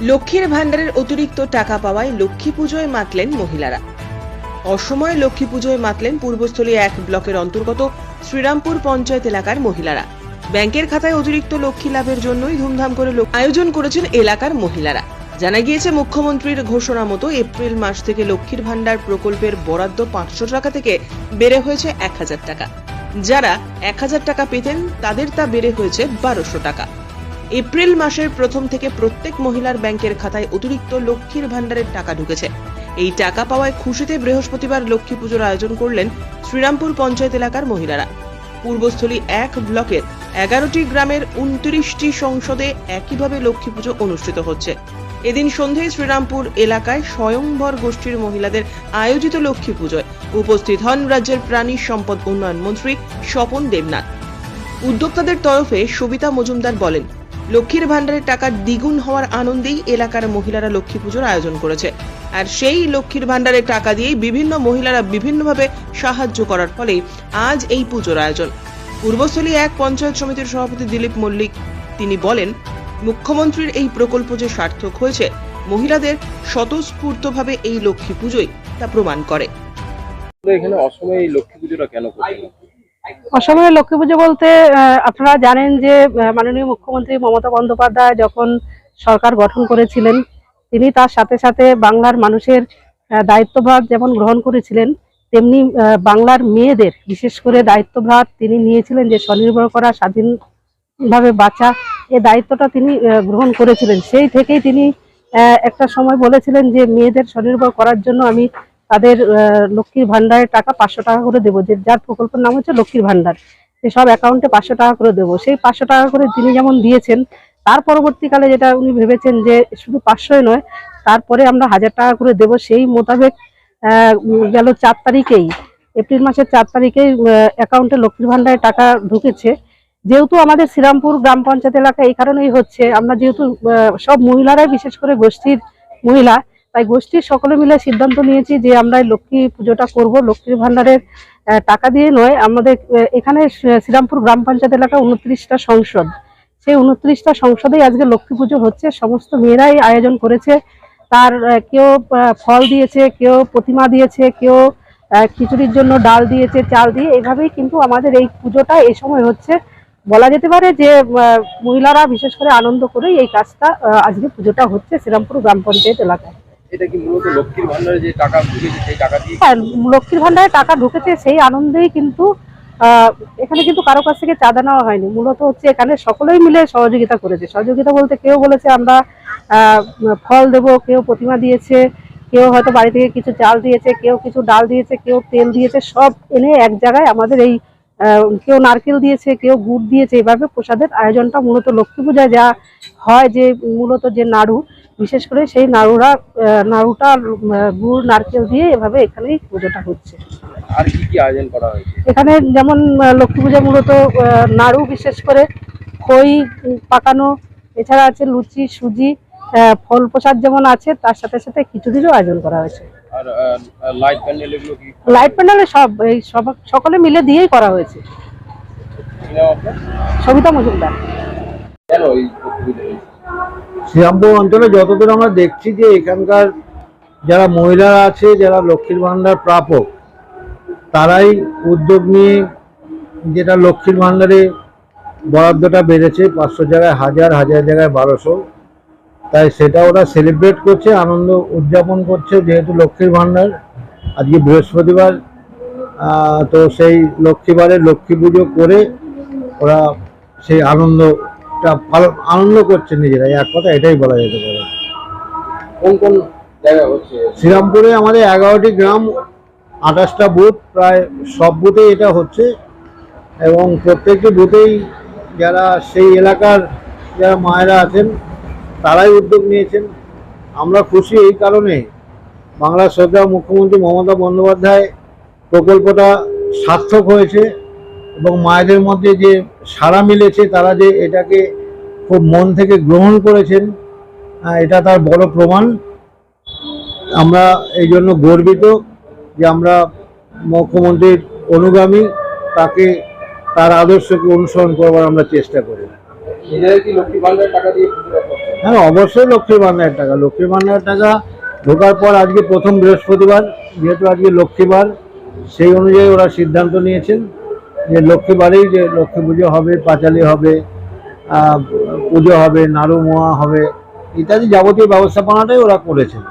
লক্ষ্মীর ভাণ্ডারের অতিরিক্ত টাকা পাওয়ায় লক্ষ্মী পুজোয় মাতলেন মহিলারা। অসময়ে লক্ষ্মী পুজোয় মাতলেন পূর্বস্থলী এক ব্লকের অন্তর্গত শ্রীরামপুর পঞ্চায়েত এলাকার মহিলারা। ব্যাংকের খাতায় অতিরিক্ত লক্ষ্মী লাভের জন্যই ধুমধাম করে আয়োজন করেছেন এলাকার মহিলারা। জানা গিয়েছে, মুখ্যমন্ত্রীর ঘোষণা মতো এপ্রিল মাস থেকে লক্ষ্মীর ভাণ্ডার প্রকল্পের বরাদ্দ পাঁচশো টাকা থেকে বেড়ে হয়েছে এক হাজার টাকা। যারা এক হাজার টাকা পেতেন, তাদের তা বেড়ে হয়েছে বারোশো টাকা। এপ্রিল মাসের প্রথম থেকে প্রত্যেক মহিলার ব্যাংকের খাতায় অতিরিক্ত লক্ষ্মীর ভাণ্ডারের টাকা ঢুকেছে। এই টাকা পাওয়ায় খুশিতে বৃহস্পতিবার লক্ষ্মী পুজোর আয়োজন করলেন শ্রীরামপুর পঞ্চায়েত এলাকার মহিলারা। পূর্বস্থলী এক ব্লকের এগারোটি গ্রামের উনত্রিশটি সংসদে একইভাবে লক্ষ্মী পুজো অনুষ্ঠিত হচ্ছে। এদিন সন্ধ্যায় শ্রীরামপুর এলাকায় স্বয়ংভর গোষ্ঠীর মহিলাদের আয়োজিত লক্ষ্মী পুজোয় উপস্থিত হন রাজ্যের প্রাণী সম্পদ উন্নয়ন মন্ত্রী স্বপন দেবনাথ। উদ্যোক্তাদের তরফে সবিতা মজুমদার বলেন লক্ষ্মীর ভাণ্ডারের টাকা দ্বিগুণ হওয়ার আনন্দেই এলাকার মহিলারা লক্ষ্মী পুজোর আয়োজন করেছে। আর সেই লক্ষ্মীর ভাণ্ডারের টাকা দিয়েই বিভিন্ন মহিলারা বিভিন্নভাবে সাহায্য করার ফলে আজ এই পুজোর আয়োজন। পূর্বস্থলী এক পঞ্চায়েত সমিতির সভাপতি দিলীপ মল্লিক, তিনি বলেন, মুখ্যমন্ত্রীর এই প্রকল্প যে সার্থক হয়েছে, মহিলাদের স্বতঃস্ফূর্তভাবে এই লক্ষ্মী পুজোই তা প্রমাণ করে। এখানে অসময়ে এই লক্ষ্মী পুজোটা কেন করছেন অসময়ে লক্ষ্মী পুজো বলতে আপনারা জানেন যে মাননীয় মুখ্যমন্ত্রী মমতা বন্দ্যোপাধ্যায় যখন সরকার গঠন করেছিলেন, তিনি তার সাথে সাথে বাংলার মানুষের দায়িত্বভার যেমন গ্রহণ করেছিলেন, তেমনি বাংলার মেয়েদের বিশেষ করে দায়িত্বভার তিনি নিয়েছিলেন যে স্বনির্ভর করা, স্বাধীনভাবে বাঁচা, এ দায়িত্বটা তিনি গ্রহণ করেছিলেন। সেই থেকেই তিনি একটা সময় বলেছিলেন যে, মেয়েদের স্বনির্ভর করার জন্য আমি তাদের লক্ষ্মীর ভান্ডারের টাকা পাঁচশো টাকা করে দেবো। যে যার প্রকল্পের নাম হচ্ছে লক্ষ্মীর ভান্ডার। সে সব অ্যাকাউন্টে পাঁচশো টাকা করে দেবো। সেই পাঁচশো টাকা করে তিনি যেমন দিয়েছেন, তার পরবর্তীকালে যেটা উনি ভেবেছেন যে শুধু পাঁচশোই নয়, তারপরে আমরা হাজার টাকা করে দেবো। সেই মোতাবেক গেল চার তারিখেই, এপ্রিল মাসের চার তারিখেই অ্যাকাউন্টে লক্ষ্মীর ভান্ডারের টাকা ঢুকেছে। যেহেতু আমাদের শ্রীরামপুর গ্রাম পঞ্চায়েত এলাকা এই কারণেই হচ্ছে, আমরা যেহেতু সব মহিলারাই বিশেষ করে গোষ্ঠীর মহিলা তাই গোষ্ঠীর সকলে মিলে সিদ্ধান্ত নিয়েছি যে আমরা লক্ষ্মী পুজোটা করব। লক্ষ্মীর ভান্ডারের টাকা দিয়ে নয়, আমাদের এখানে শ্রীরামপুর গ্রাম পঞ্চায়েত এলাকা উনত্রিশটা সংসদ। সেই উনত্রিশটা সংসদেই আজকে লক্ষ্মী পুজো হচ্ছে। সমস্ত মেয়েরাই আয়োজন করেছে। তার কেউ ফল দিয়েছে, কেউ প্রতিমা দিয়েছে, কেউ খিচুড়ির জন্য ডাল দিয়েছে, চাল দিয়ে। এভাবেই কিন্তু আমাদের এই পুজোটা এই সময় হচ্ছে। বলা যেতে পারে যে মহিলারা বিশেষ করে আনন্দ করেই এই কাজটা আজকে পুজোটা হচ্ছে শ্রীরামপুর গ্রাম পঞ্চায়েত এলাকায়। লক্ষ্মীর ভান্ডারে টাকা ঢুকেছে, সেই হ্যাঁ লক্ষ্মীর ভান্ডারে টাকা ঢুকেছে সেই আনন্দেই কিন্তু এখানে কিন্তু কারও কাছ থেকে চাঁদা নেওয়া হয়নি। মূলত হচ্ছে এখানে সকলেই মিলে সহযোগিতা করেছে। সহযোগিতা বলতে কেউ বলেছে আমরা ফল দেব, কেউ প্রতিমা দিয়েছে, কেউ হয়তো বাড়ি থেকে কিছু চাল দিয়েছে, কেউ কিছু ডাল দিয়েছে, কেউ তেল দিয়েছে, সব এনে এক জায়গায় আমাদের এই কেউ নারকেল দিয়েছে, কেউ গুড় দিয়েছে। এভাবে প্রসাদের আয়োজনটা মূলত লক্ষ্মী পূজায় যা হয় যে, মূলত যে নাড়ু বিশেষ করে সেই নাড়ুরা নাড়ুটা গুড় নারকেল দিয়ে এভাবে এখানেই পুজোটা হচ্ছে। আর কি কি আয়োজন করা হয়েছে? এখানে যেমন লক্ষ্মী পূজা মূলত নাড়ু বিশেষ করে খই পাকানো এছাড়া আছে লুচি সুজি ফল প্রসাদ যেমন আছে তার সাথে সাথে খিচুড়িরও আয়োজন করা হয়েছে। আর লাইট প্যান্ডেল সব এই সব সকলে মিলে দিয়েই করা হয়েছে? সবিতা মজুমদার। শ্রীরামপুর অঞ্চলে যতদূর আমরা দেখছি যে এখানকার যারা মহিলারা আছে, যারা লক্ষ্মীর ভাণ্ডার প্রাপক, তারাই উদ্যোগ নিয়ে যেটা লক্ষ্মীর ভাণ্ডারে বরাদ্দটা বেড়েছে পাঁচশো জায়গায় হাজার হাজার জায়গায় বারোশো। তাই সেটা ওরা সেলিব্রেট করছে, আনন্দ উদযাপন করছে যেহেতু লক্ষ্মীর ভাণ্ডার। আজকে বৃহস্পতিবার তো সেই লক্ষ্মীবারে লক্ষ্মী পুজো করে ওরা সেই আনন্দটা পালন আনন্দ করছে নিজেরা এক কথা এটাই বলা যেতে পারে। কোন কোন জায়গায় হচ্ছে? শ্রীরামপুরে আমাদের এগারোটি গ্রাম আঠাশটা বুথ প্রায় সব বুথেই এটা হচ্ছে। এবং প্রত্যেকটি বুথেই যারা সেই এলাকার যারা মায়েরা আছেন তারাই উদ্যোগ নিয়েছেন। আমরা খুশি এই কারণে। বাংলার শ্রদ্ধা মুখ্যমন্ত্রী মমতা বন্দ্যোপাধ্যায় প্রকল্পটা সার্থক হয়েছে। এবং মায়েদের মধ্যে যে সাড়া মিলেছে তারা যে এটাকে খুব মন থেকে গ্রহণ করেছেন এটা তার বড় প্রমাণ। আমরা এই জন্য গর্বিত যে আমরা মুখ্যমন্ত্রীর অনুগামী তাকে তার আদর্শকে অনুসরণ করবার আমরা চেষ্টা করি। হ্যাঁ অবশ্যই লক্ষ্মীর ভান্ডারের টাকা। লক্ষ্মীর ভান্ডারের টাকা ঢোকার পর আজকে প্রথম বৃহস্পতিবার যেহেতু আজকে লক্ষ্মীবার সেই অনুযায়ী ওরা সিদ্ধান্ত নিয়েছেন। যে লক্ষ্মী বাড়ি, যে লক্ষ্মী পুজো হবে, পাঁচালি হবে পুজো হবে, নাড়ু মোয়া হবে, ইত্যাদি যাবতীয় ব্যবস্থাপনাটাই ওরা করেছেন।